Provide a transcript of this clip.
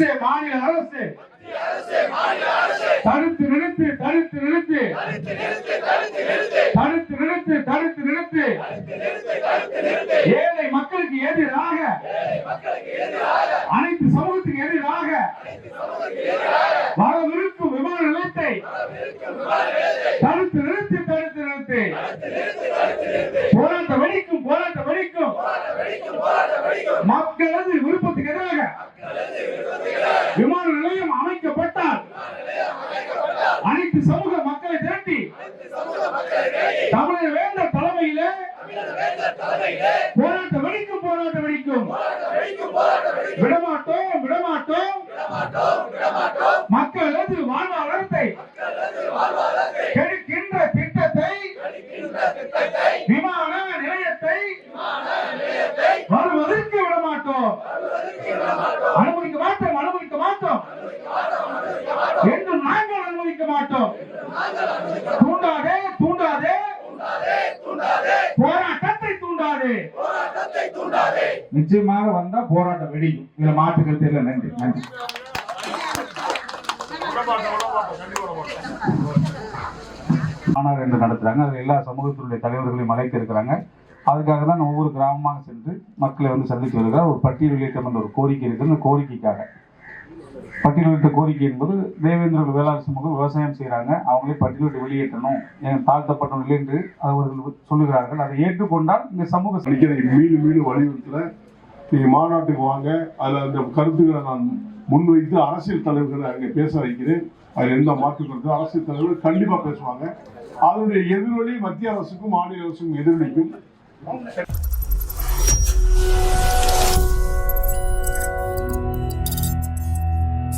அரசு மாநில அரசு. தடுத்து நிறுத்து தடுத்து நிறுத்து. தடுத்து நிறுத்து தடுத்து நிறுத்து. ஏழை மக்களுக்கு எதிராக அனைத்து சமூகத்துக்கு எதிராக வரவிருக்கும் விமான நிலையத்தை தடுத்து நிறுத்து தடுத்து நிறுத்து. போராட்டம் வெடிக்கும் போராட்டம் வெடிக்கும். மக்களது விருப்பத்துக்கு எதிராக அனைத்து சமூக மக்களை திரட்டி தமிழக வேந்தர் தலைமையிலே போராட்டம் வெடிக்கும் போராட்டம் வெடிக்கும். விடமாட்டோம் விடமாட்டோம். மக்களது வாழ்வாதாரத்தை கெடுக்கின்ற திட்டத்தை விமான தூண்டாதே தூண்டாதே. போராட்டத்தை தூண்டாதே. நிச்சயமாக வந்தா போராட்டம் வெடிக்கும் இதுல மாற்று கருத்து இல்லை நன்றி நன்றி. மாநாடு என்று நடத்துறாங்க. அதுல எல்லா சமூகத்தினுடைய தலைவர்களையும் அழைக்க இருக்கிறாங்க. அதுக்காக தான் ஒவ்வொரு கிராமமாக சென்று மக்களை வந்து சந்தித்து வருகிறார். ஒரு பட்டியல் வெளியிட்டம் என்ற ஒரு கோரிக்கை இருக்கு அந்த கோரிக்கைக்காக பட்டியலிட்ட கோரிக்கை என்பது தேவேந்திர வேளாண் சமூகம் விவசாயம் செய்கிறாங்க அவங்களே பட்டியலிட்டு வெளியேற்றணும். என் தாழ்த்தப்பட்ட நிலை என்று அவர்கள் சொல்லுகிறார்கள். அதை ஏற்றுக்கொண்டால் இந்த சமூக மீண்டும் மீண்டும் வலியுறுத்தல. நீங்கள் மாநாட்டுக்கு வாங்க. அதில் அந்த கருத்துக்களை நான் முன்வைத்து அரசியல் தலைவர்களை அங்கே பேச வைக்கிறேன். அதில் எந்த மாற்று கருத்து அரசியல் தலைவர்கள் கண்டிப்பாக பேசுவாங்க. அதனுடைய எதிரொலி மத்திய அரசுக்கும் மாநில அரசுக்கும் எதிரொலிக்கும்.